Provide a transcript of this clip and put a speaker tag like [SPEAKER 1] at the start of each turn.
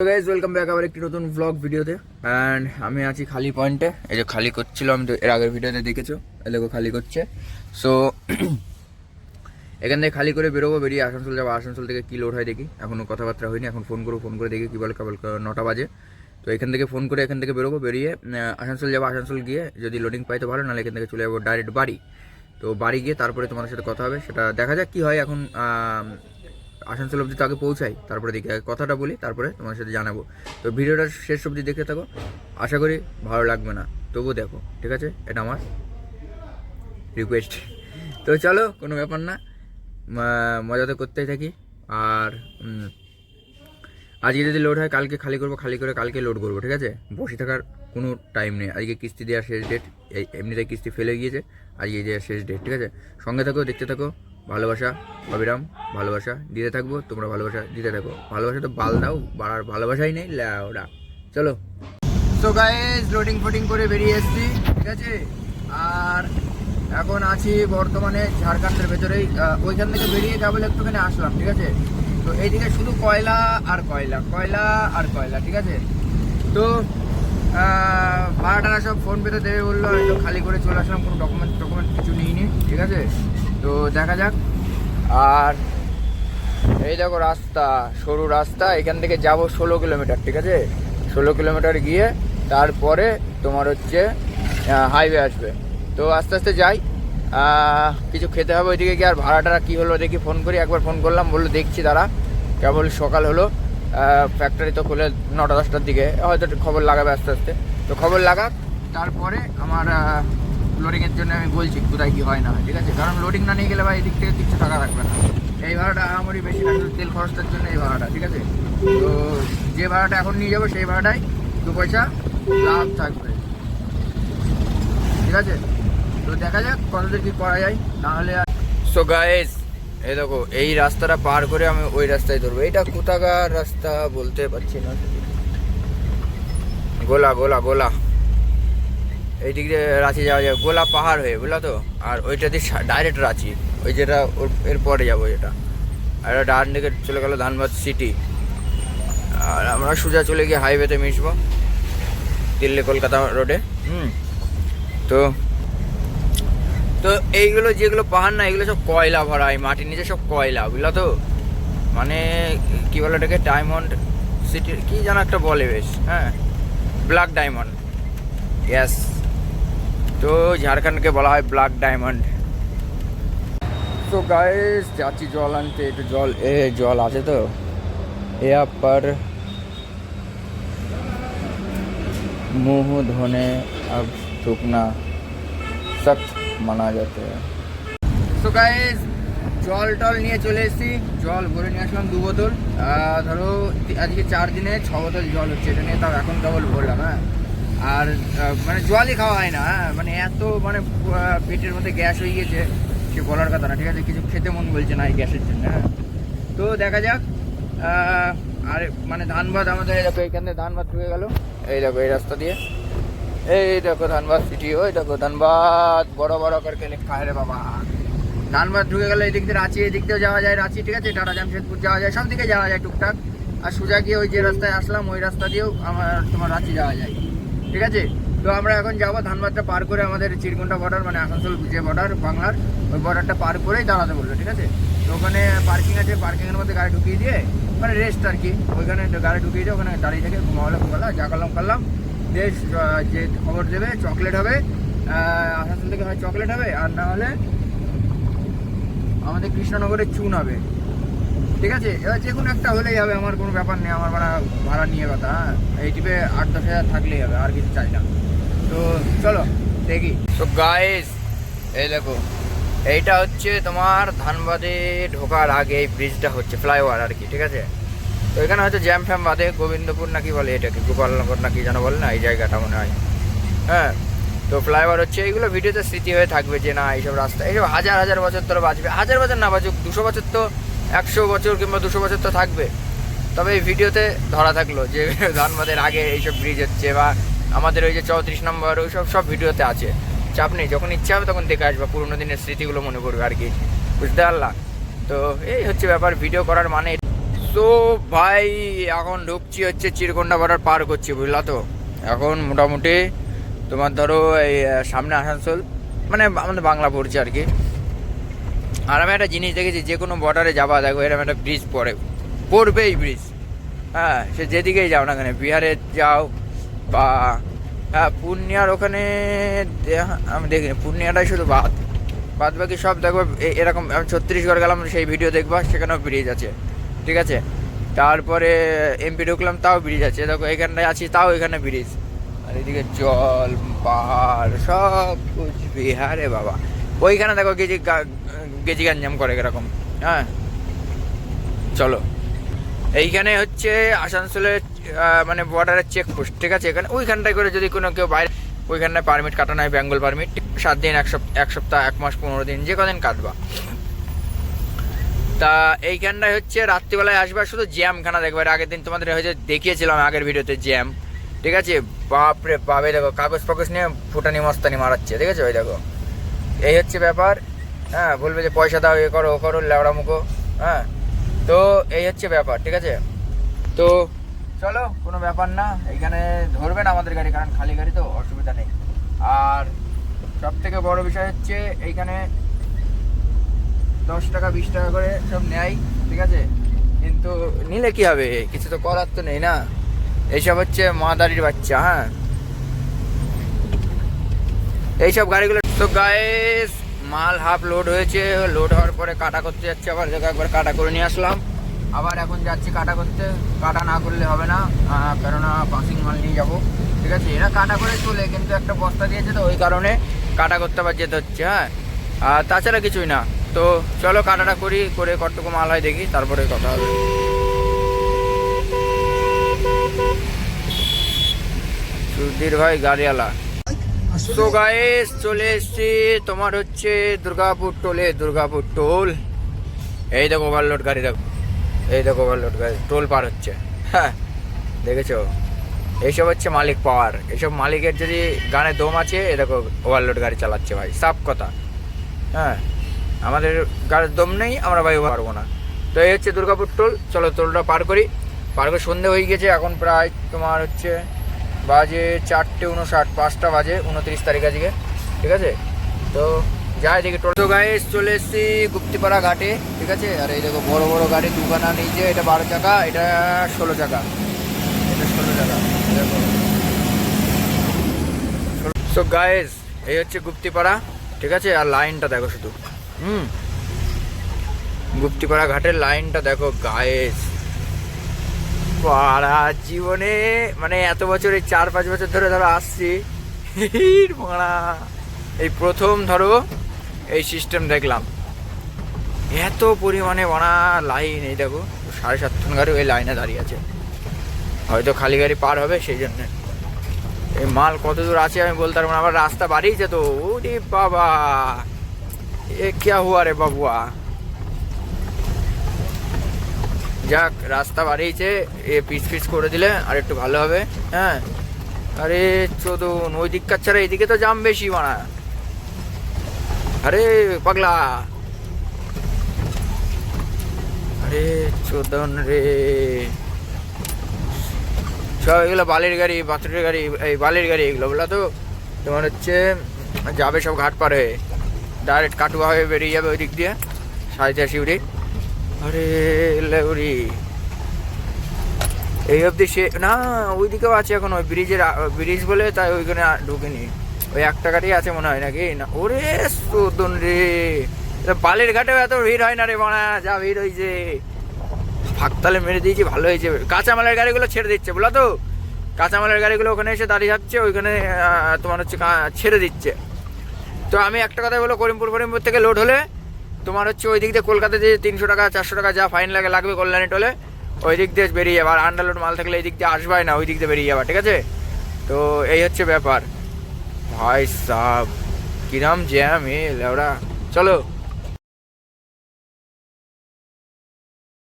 [SPEAKER 1] তো guys welcome back আবার একটি নতুন ব্লগ ভিডিওতে অ্যান্ড আমি আছি খালি পয়েন্টে এই যে খালি করছিল আমি তো এর আগের ভিডিওতে দেখেছ? দেখো খালি করছে। সো এখান থেকে খালি করে বেরোবো, বেরিয়ে আসানসোল যাব। আসানসোল থেকে কী লোড হয় দেখি। এখনও কথাবার্তা হয়নি। এখন ফোন করব ফোন করে দেখি কী বলে, কেবল নটা বাজে। তো এখান থেকে ফোন করে এখান থেকে বেরোবো, বেরিয়ে আসানসোল যাব। আসানসোল গিয়ে যদি লোডিং পাই তো ভালো, নাহলে এখান থেকে চলে যাব ডাইরেক্ট বাড়ি। তো বাড়ি গিয়ে তারপরে তোমাদের সাথে কথা হবে। সেটা দেখা যাক কী হয়। এখন আসানসোল অবধি তো আগে পৌঁছাই, তারপরে দেখি কথাটা বলি, তারপরে তোমার সাথে জানাব। তো ভিডিওটা শেষ অবধি দেখে থাকো, আশা করি ভালো লাগবে না, তবুও দেখো, ঠিক আছে? এটা আমার রিকোয়েস্ট তো চলো, কোনো ব্যাপার না মজা তো করতেই থাকি, আর আজকে যদি লোড হয়, কালকে খালি করব, খালি করে কালকে লোড করব, ঠিক আছে? বসে থাকার কোনো টাইম নেই, আজকে কিস্তি দেওয়ার শেষ ডেট এমনিতে কিস্তি ফেলে গিয়েছে, আজকে দেওয়ার শেষ ডেট ঠিক আছে? সঙ্গে থাকো, দেখতে থাকো ভালোবাসা, অবিরাম, ভালোবাসা, দিতে থাকব, তোমরা ভালোবাসা দিতে থাকো। ভালোবাসা তো বাল দাও, বাড়ার ভালোবাসাই নেই ওরা চলো। সো গাইজ লোডিং ফোডিং করে বেরিয়ে এসছি, ঠিক আছে? আর এখন আছি বর্তমানে ঝাড়খণ্ডের ভেতরেই। ওইখান থেকে বেরিয়ে কেবল একটুখানি আসলাম, ঠিক আছে? তো এইদিকে শুধু কয়লা আর কয়লা কয়লা আর কয়লা, ঠিক আছে? তো ভাড়াটারা সব ফোন পেতে দেবে বলল, আমি তো খালি করে চলে আসলাম, কোনো ডকুমেন্ট টকুমেন্ট কিছু নিইনি, ঠিক আছে? তো দেখা যাক। আর এই দেখো রাস্তা, সরু রাস্তা, এখান থেকে যাব ষোলো কিলোমিটার, ঠিক আছে? ষোলো কিলোমিটার গিয়ে তারপরে তোমার হচ্ছে হাইওয়ে আসবে। তো আস্তে আস্তে যাই। কিছু খেতে হবে ওইদিকে গিয়ে, আর ভাড়াটারা কী হলো দেখি ফোন করি। একবার ফোন করলাম, বলল দেখছি তারা। কেবল সকাল হলো। ফ্যাক্টরি তো খুলে নটা দশটার দিকে। হয়তো খবর লাগাবে আস্তে আস্তে। তো খবর লাগাক, তারপরে আমার লোডিংয়ের জন্য আমি বলছি, কোথায় কী হয় না ঠিক আছে? কারণ লোডিং না নিয়ে গেলে ভাই এদিক থেকে কিছু টাকা রাখবে না। এই ভাড়াটা আমারই বেশি শুধু তেল খরচটার জন্য এই ভাড়াটা, ঠিক আছে? তো যে ভাড়াটা এখন নিয়ে যাব, সেই ভাড়াটাই দু পয়সা লাভ থাকবে। ঠিক আছে? তো দেখা যাক কতদূর কি করা যায় নাহলে সো গাইস এই দেখো, এই রাস্তাটা পার করে আমি ওই রাস্তায় ধরবো। এটা কোথাকার রাস্তা বলতে পারছি না। গোলা গোলা গোলা। এই দিক দিয়ে রাঁচি যাওয়া যায়। গোলা পাহাড় হয়ে, বুঝলা তো? আর ওইটা দিয়ে ডাইরেক্ট রাঁচি। ওই যেটা ওর পরে যাব যেটা। আর ডান দিকে চলে গেল ধানবাদ সিটি আর আমরা সোজা চলে গিয়ে হাইওয়েতে মিশবো। দিল্লি কলকাতা রোডে হুম। তো তো এইগুলো যেগুলো পাহাড় না, এগুলো সব কয়লা ভরা, এই মাটির নিচে সব কয়লা, বুঝলা তো? মানে কি বলে এটাকে ডায়মন্ড সিটি কি যেন একটা বলে বেশ হ্যাঁ? ব্ল্যাক ডায়মন্ড ইয়েস তো ঝাড়খণ্ডকে বলা হয় ব্ল্যাক ডায়মন্ড তো গাইস যাচ্ছি জল আনতে একটু জল এ জল আছে তো यहाँ पर मुंह धोने अब थूकना सख्त মানা যাতে তো গাইস জল টল নিয়ে চলে এসেছি জল ভরে নিয়ে আসলাম দু বোতল আহ, ধরো তি- আজকে চার দিনে ছ বোতল জল হচ্ছে এটা নিয়ে তাও এখন কেবল ভরলাম হ্যাঁ আর মানে জলই খাওয়া হয় না হ্যাঁ? মানে এত মানে পেটের মধ্যে গ্যাস হয়ে গেছে সে বলার কথা না, ঠিক আছে? কিছু খেতে মন বলছে না এই গ্যাসের জন্য হ্যাঁ? তো দেখা যাক আর মানে ধানবাদ আমাদের, এই দেখো এইখান থেকে ধানবাদ ঢুকে গেল। এই দেখো, এই রাস্তা দিয়ে। এই দেখো ধানবাদ সিটি, ওই দেখো ধানবাদ বড় বড় করকে লেখা রে বাবা। ধানবাদ ঢুকে গেলে এই দিক দিয়ে, রাঁচি এই দিক দিয়েও যাওয়া যায়, রাঁচি, ঠিক আছে? টাটা, জামশেদপুর যাওয়া যায়, সব দিকে যাওয়া যায়, টুকটাক। আর সোজা গিয়ে ওই যে রাস্তায় আসলাম, ওই রাস্তা দিয়েও আমার, তোমার রাঁচি যাওয়া যায়। ঠিক আছে? তো আমরা এখন যাব ধানবাদটা পার করে আমাদের চিরকুন্ডা বর্ডার মানে আসানসোল যে বর্ডার বাংলার, ওই বর্ডারটা পার করেই দাঁড়াতে বলল, ঠিক আছে? তো ওখানে পার্কিং আছে পার্কিংয়ের মধ্যে গাড়ি ঢুকিয়ে দিয়ে মানে রেস্ট আর কি, ওইখানে গাড়ি ঢুকিয়ে দিয়ে ওখানে দাঁড়িয়ে থেকে ঘুমালে ঘুমালাম যা করলাম করলাম। বেশ যে খবর দেবে চকলেট হবে আসানসোল থেকে হয় চকলেট হবে, আর না হলে আমাদের কৃষ্ণনগরে চুন হবে। ঠিক আছে? এবার যে কোনো একটা হলেই হবে, আমার কোনো ব্যাপার নেই, আমার ভাড়া ভাড়া নিয়ে কথা। হ্যাঁ এই টিপে আট, দশ হাজার থাকলেই হবে, আর কিছু চাই না। তো চলো, দেখি। তো গাইস এই দেখো, এইটা হচ্ছে তোমার ধানবাদে ঢোকার আগে এই ব্রিজটা হচ্ছে ফ্লাইওভার আর কি, ঠিক আছে? তো এখানে হয়তো জ্যাম ফ্যাম বাদে গোবিন্দপুর নাকি বলে এটাকে, গোপালনগর নাকি যেন বলে না, এই জায়গাটা মনে হয়। হ্যাঁ তো ফ্লাইওভার হচ্ছে, এইগুলো ভিডিওতে স্মৃতি হয়ে থাকবে যে না, এইসব রাস্তা, এইসব হাজার হাজার বছর ধরে বাঁচবে। হাজার বছর না বাঁচুক, দুশো বছর তো একশো বছর কিংবা দুশো বছর তো থাকবে। তবে এই ভিডিওতে ধরা থাকল যে ধানবাদের আগে এইসব ব্রিজ হচ্ছে বা আমাদের ওই যে চৌত্রিশ নম্বর, ওইসব সব ভিডিওতে আছে। চাপ নেই, যখন ইচ্ছা হবে তখন দেখে আসবা, পুরোনো দিনের স্মৃতিগুলো মনে করবে আর কি। বুঝতে পারলা? তো এই হচ্ছে ব্যাপার ভিডিও করার মানে তো ভাই, এখন ঢুকছি হচ্ছে চিরকোন্ডা বর্ডার পার করছি, বুঝলা তো? এখন মোটামুটি তোমার ধরো এই সামনে আসানসোল মানে আমাদের বাংলা পড়ছে আর কি। আর আমি একটা জিনিস দেখেছি, যে কোনো বর্ডারে যাবা, দেখো এরকম একটা ব্রিজ পড়ে। পড়বেই ব্রিজ হ্যাঁ সে যেদিকেই যাও না কেন, বিহারে যাও বা হ্যাঁ পূর্ণিয়ার ওখানে আমি দেখিনি পূর্ণিয়াটাই শুধু বাদ। বাদ বাকি সব দেখব এরকম আমি ছত্তিশগড় গেলাম, সেই ভিডিও দেখবা, সেখানেও ব্রিজ আছে। ঠিক আছে? তারপরে এমপি ঢুকলাম, তাও ব্রিজ আছে। দেখো, এখানটায় আছি, তাও এখানে ব্রিজ আর এদিকে জল, পাহাড় সব কুছ বিহারে বাবা। ওইখানে দেখো গা- গেজি গঞ্জাম করে এরকম। হ্যাঁ? চলো। এইখানে হচ্ছে আসানসোলের মানে বর্ডারের চেকপোস্ট ঠিক আছে? এখানে ওইখানটায় করে যদি কোনো কেউ বাইরে, ওইখানটায় পারমিট কাটানো হয় বেঙ্গল পারমিট সাত দিন, এক সপ্তাহ এক সপ্তাহ, এক মাস, পনেরো দিন, যে কদিন কাটবা। তা এইখানটায় হচ্ছে রাত্রিবেলায় আসবে, শুধু জ্যামখানা দেখবে আগের দিন তোমাদের হয়তো দেখিয়েছিলাম আগের ভিডিওতে জ্যাম। ঠিক আছে? বাপরে বাবে দেখো কাগজ ফাগজ নিয়ে ফুটানি মস্তানি মারাচ্ছে। ঠিক আছে? ওই দেখো। এই হচ্ছে ব্যাপার। হ্যাঁ বলবে যে পয়সা দাও, এ করো, ও করো লেবড়া মুখো হ্যাঁ। তো এই হচ্ছে ব্যাপার, ঠিক আছে? তো চলো, কোনো ব্যাপার না, এইখানে ধরবে না আমাদের গাড়ি, কারণ খালি গাড়ি তো, অসুবিধা নেই। আর সব থেকে বড় বিষয় হচ্ছে, এইখানে দশ টাকা, বিশ টাকা করে সব নেয়, ঠিক আছে? কিন্তু নিলে কি হবে? কিছু তো করার তো নেই না। এইসব হচ্ছে মাদারির বাচ্চা হ্যাঁ। এইসব গাড়িগুলো তো গায়েস মাল হাফ লোড হয়েছে লোড হওয়ার পরে কাটা করতে যাচ্ছে, আবার দেখো একবার কাটা করে নিয়ে আসলাম। আবার এখন যাচ্ছি কাটা করতে, কাটা না করলে হবে না কেননা পাসিং মাল নিয়ে যাব। ঠিক আছে, এরা কাটা করে চলে, কিন্তু একটা বস্তা দিয়েছে তো, ওই কারণে কাটা করতে আবার যেতে হচ্ছে হ্যাঁ। আর তাছাড়া কিছুই না। তো চলো কাটাটা করি, করে কতটুকু মাল হয় দেখি, তারপরে কথা হবে। সুধীর ভাই গাড়িওয়ালা। তো গাইস চলে এসছি। তোমার হচ্ছে দুর্গাপুর টোলে, দুর্গাপুর টোল। এই দেখো ওভারলোড গাড়ি, দেখো। এই দেখো ওভারলোড গাড়ি, টোল পার হচ্ছে। হ্যাঁ দেখেছ? এইসব হচ্ছে মালিক পাওয়ার। এইসব মালিকের যদি গানে দম আছে এ দেখো ওভারলোড গাড়ি চালাচ্ছে ভাই, সাফ কথা। হ্যাঁ আমাদের গাড়ির দম নেই, আমরা ভাই পারব না। তো এই হচ্ছে দুর্গাপুর টোল। চলো টোলটা পার করি। পার করে সন্ধে হয়ে গেছে, এখন প্রায় তোমার হচ্ছে বাজে চারটে উনষাট, পাঁচটা বাজে, উনত্রিশ তারিখ আজকে, ঠিক আছে? তো যাই, দেখি টোটো। গায়ে চলে এসেছি গুপ্তিপাড়া ঘাটে, ঠিক আছে? আর এই দেখো, বড় বড় গাড়ি দুখানা নিচে এটা বারো চাকা, এটা ষোলো চাকা। এটা ষোলো চাকা, দেখো। সো গায়েস এই হচ্ছে গুপ্তিপাড়া, ঠিক আছে? আর লাইনটা দেখো শুধু। হুম? গুপ্তিপাড়া ঘাটের লাইনটা দেখো গায়েস পাড়া জীবনে মানে এত বছর, এই চার পাঁচ বছর ধরে ধরো আসছি। মারা। এই প্রথম ধরো, এই সিস্টেম দেখলাম। এত পরিমাণে বানা লাইন এই দেখো, সাড়ে সাত টন গাড়ি ওই লাইনে দাঁড়িয়ে আছে। হয়তো খালি গাড়ি পার হবে সেই জন্যে। এই মাল কত দূর আছে আমি বলতে পারব না, আবার রাস্তা বাড়িয়েছে তো। ওরে বাবা। এ কে হুয়া রে বাবুয়া? যাক, রাস্তা বাড়িয়েছে এ পিস পিস করে দিলে আর একটু ভালো হবে হ্যাঁ? আরে চোদন, ওই দিককার ছাড়া এদিকে তো জাম বেশি মানা আরে পাগলা। আরে চোদন রে। সব এগুলো বালির গাড়ি, পাথরের গাড়ি, এই বালির গাড়ি এগুলো বলা তো? তোমার হচ্ছে যাবে সব ঘাট পার হয়ে ডাইরেক্ট কাটুয়া হয়ে বেরিয়ে যাবে ওই দিক দিয়ে সাড়ে শিউরি আরে লেউরি এই অবধি সে না, ওইদিকেও আছে এখন ওই ব্রিজের ব্রিজ বলে, তাই ওইখানে ঢুকেনি। ওই একটা গাড়ি আছে মনে হয় নাকি? না, ওরে সোদন রে। বালির ঘাটেও এত ভিড় হয় না রে বানা যা ভিড় হয়েছে ফাঁকতালে মেরে দিয়েছি, ভালো হয়েছে। কাঁচামালের গাড়িগুলো ছেড়ে দিচ্ছে, বলো তো। কাঁচামালের গাড়িগুলো ওখানে এসে দাঁড়িয়ে যাচ্ছে ওইখানে তোমার হচ্ছে ছেড়ে দিচ্ছে। তো আমি একটা কথা বলো করিমপুর করিমপুর থেকে লোড হলে তোমার হচ্ছে ওই দিক দিয়ে কলকাতাতে যে তিনশো টাকা, চারশো টাকা যা ফাইন লাগে, লাগবে কল্যাণী টোলে ওই দিক দিয়ে বেরিয়ে যাবে। আর আন্ডারলোড মাল থাকলে এই দিক দিয়ে আসবাই না, ওই দিক দিয়ে বেরিয়ে যাবে, ঠিক আছে? তো এই হচ্ছে ব্যাপার। ভাই সাহ কিরাম জ্যাম এ লেওড়া চলো।